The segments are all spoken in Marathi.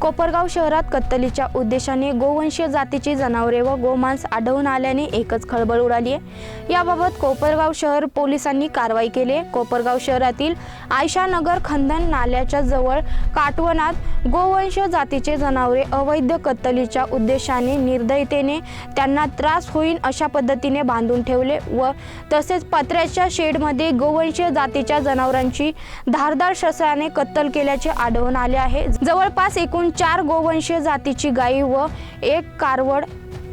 कोपरगाव शहरात कत्तलीच्या उद्देशाने गोवंशीय जातीची जनावरे व गोमांस आढळून आल्याने एकच खळबळ उडाली आहे. याबाबत कोपरगाव शहर पोलिसांनी कारवाई केली आहे. कोपरगाव शहरातील आयशानगर खंदन नाल्याच्या जवळ काटवनात गोवंशीय जातीचे जनावरे अवैध कत्तलीच्या उद्देशाने निर्दयतेने त्यांना त्रास होईल अशा पद्धतीने बांधून ठेवले व तसेच पत्र्याच्या शेडमध्ये गोवंशीय जातीच्या जनावरांची धारदार शस्त्राने कत्तल केल्याचे आढळून आले आहे. जवळपास एकूण चार गोवंशीय जातीची गायी व एक कारवड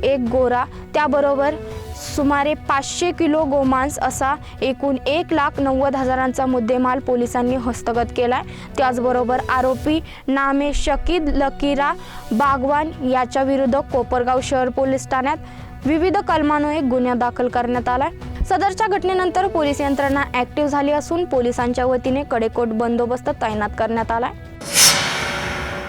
एक गोरा. त्याबरोबर सुमारे पाचशे किलो गोमांस असा एकूण एक लाख नव्वद हजारांचा मुद्देमाल पोलिसांनी हस्तगत केलाय. त्याचबरोबर आरोपी नामे शकीद लकीरा बागवान याच्या विरुद्ध कोपरगाव शहर पोलीस ठाण्यात विविध कलमान्वये गुन्हा दाखल करण्यात आलाय. सदरच्या घटनेनंतर पोलीस यंत्रणा ॲक्टिव्ह झाली असून पोलिसांच्या वतीने कडेकोट बंदोबस्त तैनात करण्यात आलाय.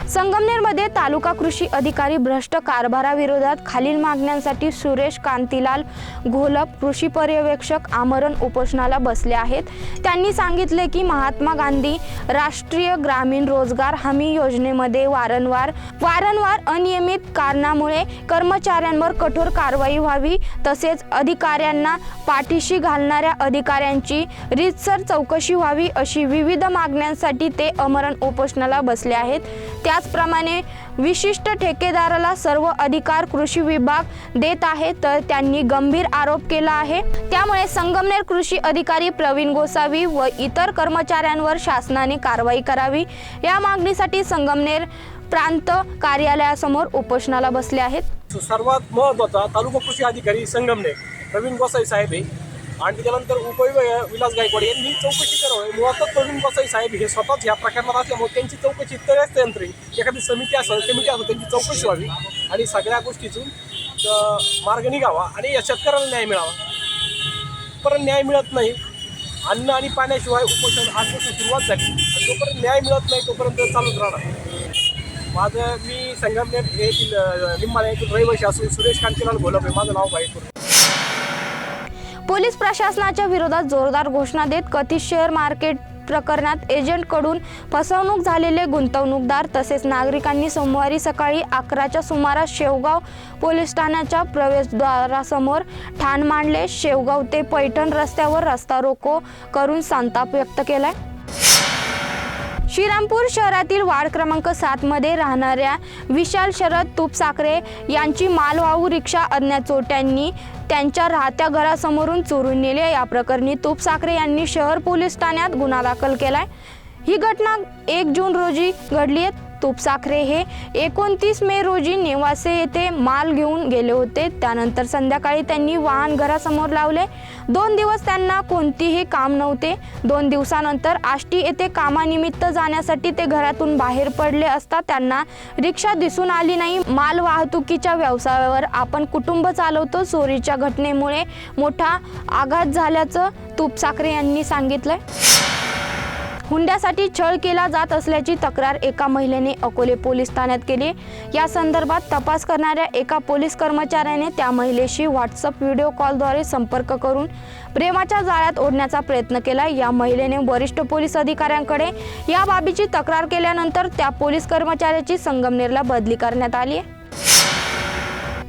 संगमनेरमध्ये तालुका कृषी अधिकारी भ्रष्ट कारभाराविरोधात खालील मागण्यांसाठी सुरेश कांतीलाल घोलप कृषी पर्यवेक्षक आमरण उपोषणाला बसले आहेत. त्यांनी सांगितले की महात्मा गांधी राष्ट्रीय ग्रामीण रोजगार हमी योजनेमध्ये वारंवार वारंवार अनियमित कारणामुळे कर्मचाऱ्यांवर कठोर कारवाई व्हावी तसेच अधिकाऱ्यांना पाठीशी घालणाऱ्या अधिकाऱ्यांची रीतसर चौकशी व्हावी अशी विविध मागण्यांसाठी ते अमरण उपोषणाला बसले आहेत. त्या त्याचप्रमाणे विशिष्ट ठेकेदाराला सर्व अधिकार कृषी विभाग देत आहे तर त्यांनी गंभीर आरोप केला आहे. त्यामुळे संगमनेर कृषी अधिकारी प्रवीण गोसावी व इतर कर्मचाऱ्यांवर शासनाने कारवाई करावी. या मागणीसाठी संगमनेर प्रांत कार्यालयासमोर उपोषणाला बसले आहेत. सर्वात महत्त्वाचा तालुका कृषी अधिकारी संगमनेर प्रवीण गोसावी साहेब आणि त्याच्यानंतर उपविभाग विलास गायकवाड यांनी चौकशी करावी. मुळातच प्रवीण गोसाई साहेब हे स्वतःच या प्रकरणात असल्यामुळे त्यांची चौकशी तयार यंत्री एखादी समिती असेल कमिटी असेल त्यांची चौकशी व्हावी. आणि सगळ्या गोष्टीतून मार्ग निघावा आणि या शेतकऱ्याला न्याय मिळावा. परत न्याय मिळत नाही. अन्न आणि पाण्याशिवाय उपोषण आजपासून सुरुवात झाली. आणि जोपर्यंत न्याय मिळत नाही तोपर्यंत चालूच राहणार माझं मी संगमनेर येथील अ, येथील रहिवासी असून सुरेश कांतीलाल घोलप आहे माझं नाव बाहेर पोलीस प्रशासनाच्या विरोधात जोरदार घोषणा देत कथित शेअर मार्केट प्रकरणात एजंटकडून फसवणूक झालेले गुंतवणूकदार तसेच नागरिकांनी सोमवारी सकाळी अकराच्या सुमारास शेवगाव पोलीस ठाण्याच्या प्रवेशद्वारासमोर ठाण मांडले. शेवगाव ते पैठण रस्त्यावर रस्ता रोको करून संताप व्यक्त केलाय. श्रीरामपूर शहरातील वार्ड क्रमांक सातमध्ये राहणाऱ्या विशाल शरद तुपसाखरे यांची मालवाहू रिक्षा अज्ञात चोट्यांनी त्यांच्या राहत्या घरासमोरून चोरून नेले या प्रकरणी तुपसाखरे यांनी शहर पोलीस ठाण्यात गुन्हा दाखल केलाय. ही घटना एक जून रोजी घडली आहे. तुपसाखरे हे एकोणतीस मे रोजी नेवासे येथे माल घेऊन गेले होते. त्यानंतर संध्याकाळी त्यांनी वाहन घरासमोर लावले. दोन दिवस त्यांना कोणतीही काम नव्हते. दोन दिवसानंतर आष्टी येथे कामानिमित्त जाण्यासाठी ते घरातून बाहेर पडले असता त्यांना रिक्षा दिसून आली नाही. माल वाहतुकीच्या व्यवसायावर आपण कुटुंब चालवतो. चोरीच्या घटनेमुळे मोठा आघात झाल्याचं तुपसाखरे यांनी सांगितलंय. हुंड्यासाठी छळ केला जात असल्याची तक्रार एका महिलेने अकोले पोलीस ठाण्यात केली. या संदर्भात तपास करणाऱ्या एका पोलीस कर्मचाऱ्याने त्या महिलेशी व्हॉट्सअप व्हिडिओ कॉलद्वारे संपर्क करून प्रेमाच्या जाळ्यात ओढण्याचा प्रयत्न केला. या महिलेने वरिष्ठ पोलीस अधिकाऱ्यांकडे या बाबीची तक्रार केल्यानंतर त्या पोलीस कर्मचाऱ्याची संगमनेरला बदली करण्यात आली. आहे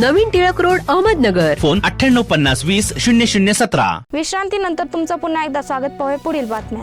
नवीन टिळक रोड अहमदनगर. फोन अठ्ठ्याण्णव पन्नास वीस शून्य शून्य सतरा. विश्रांतीनंतर तुमचं पुन्हा एकदा स्वागत. पाहूया पुढील बातम्या.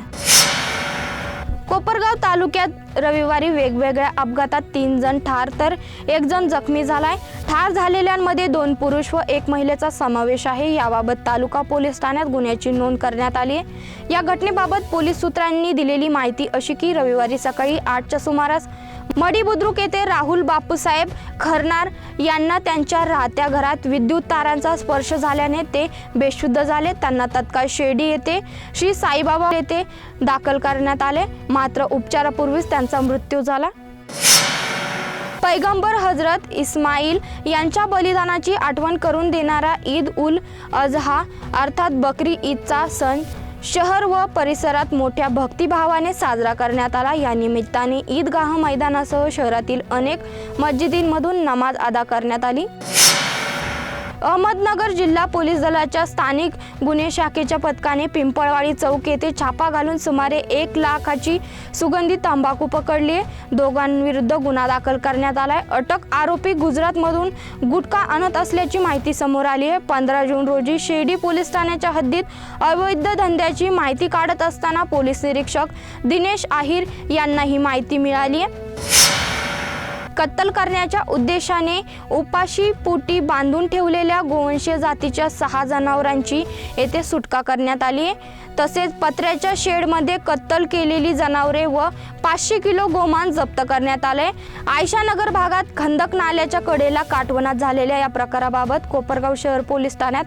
कोपरगाव तालुक्यात रविवारी वेगवेगळ्या अपघातात तीन जण ठार तर एक जण जखमी झालाय. ठार झालेल्यांमध्ये दोन पुरुष व एक महिलेचा समावेश आहे. याबाबत तालुका पोलीस ठाण्यात गुन्ह्याची नोंद करण्यात आली आहे. या घटनेबाबत पोलीस सूत्रांनी दिलेली माहिती अशी की रविवारी सकाळी आठच्या सुमारास मडी बुद्रुक येथे राहुल बापूसाहेब खरनार यांना त्यांच्या राहत्या घरात विद्युत तारांचा स्पर्श झाल्याने ते बेशुद्ध झाले. त्यांना तत्काळ शिर्डी येथे श्री साईबाबा येथे दाखल करण्यात आले. मात्र उपचारापूर्वीच त्यांचा मृत्यू झाला. पैगंबर हजरत इस्माईल यांच्या बलिदानाची आठवण करून देणारा ईद उल अजहा अर्थात बकरी ईदचा सण शहर व परिसरात मोठ्या भक्तिभावाने साजरा करण्यात आला. या निमित्ताने ईदगाह मैदानासह शहरातील अनेक मस्जिदींमधून नमाज अदा करण्यात आली. अहमदनगर जिल्हा पोलीस दलाच्या स्थानिक गुन्हे शाखेच्या पथकाने पिंपळवाडी चौक येथे छापा घालून सुमारे एक लाखाची सुगंधी तंबाखू पकडली आहे. दोघांविरुद्ध गुन्हा दाखल करण्यात आलाय. अटक आरोपी गुजरातमधून गुटखा आणत असल्याची माहिती समोर आली आहे. पंधरा जून रोजी शिर्डी पोलीस ठाण्याच्या हद्दीत अवैध धंद्याची माहिती काढत असताना पोलीस निरीक्षक दिनेश आहिर यांना ही माहिती मिळाली आहे. कत्तल करण्याच्या उद्देशाने उपाशी पोटी बांधून ठेवलेल्या गोवंशीय जातीच्या सहा जनावरांची येथे सुटका करण्यात आली आहे. तसेच पत्र्याच्या शेडमध्ये कत्तल केलेली जनावरे व पाचशे किलो गोमांस जप्त करण्यात आले. आयशानगर भागात खंदक नाल्याच्या कडेला काटवनात झालेल्या या प्रकाराबाबत कोपरगाव शहर पोलीस ठाण्यात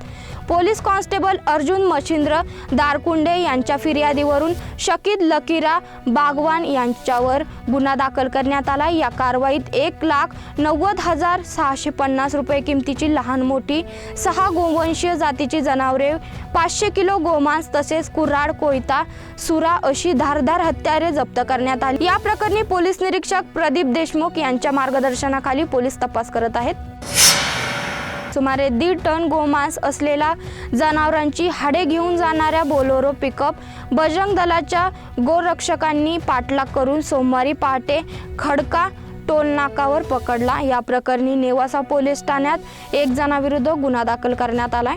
पोलीस कॉन्स्टेबल अर्जुन मच्छिंद्र दारकुंडे यांच्या फिर्यादीवरून शकीद लकीरा बागवान यांच्यावर गुन्हा दाखल करण्यात आला. या कारवाईत एक लाख नव्वद हजार सहाशे पन्नास रुपये किमतीची लहान मोठी सहा गोवंशीय जातीची जनावरे पाचशे किलो गोमांस तसेच कुऱ्हाड कोयता सुरा अशी धारदार हत्यारे जप्त करण्यात आली. या प्रकरणी पोलीस निरीक्षक प्रदीप देशमुख यांच्या मार्गदर्शनाखाली पोलीस तपास करत आहेत. सुमारे दीड टन गोमांस असलेला जनावरांची हाडे घेऊन जाणाऱ्या बोलोरो पिकअप बजरंग दलाच्या गोरक्षकांनी पाठलाग करून सोमवारी पहाटे खडका टोल नाकावर पकडला. या प्रकरणी नेवासा पोलीस ठाण्यात एक जणाविरुद्ध गुन्हा दाखल करण्यात आलाय.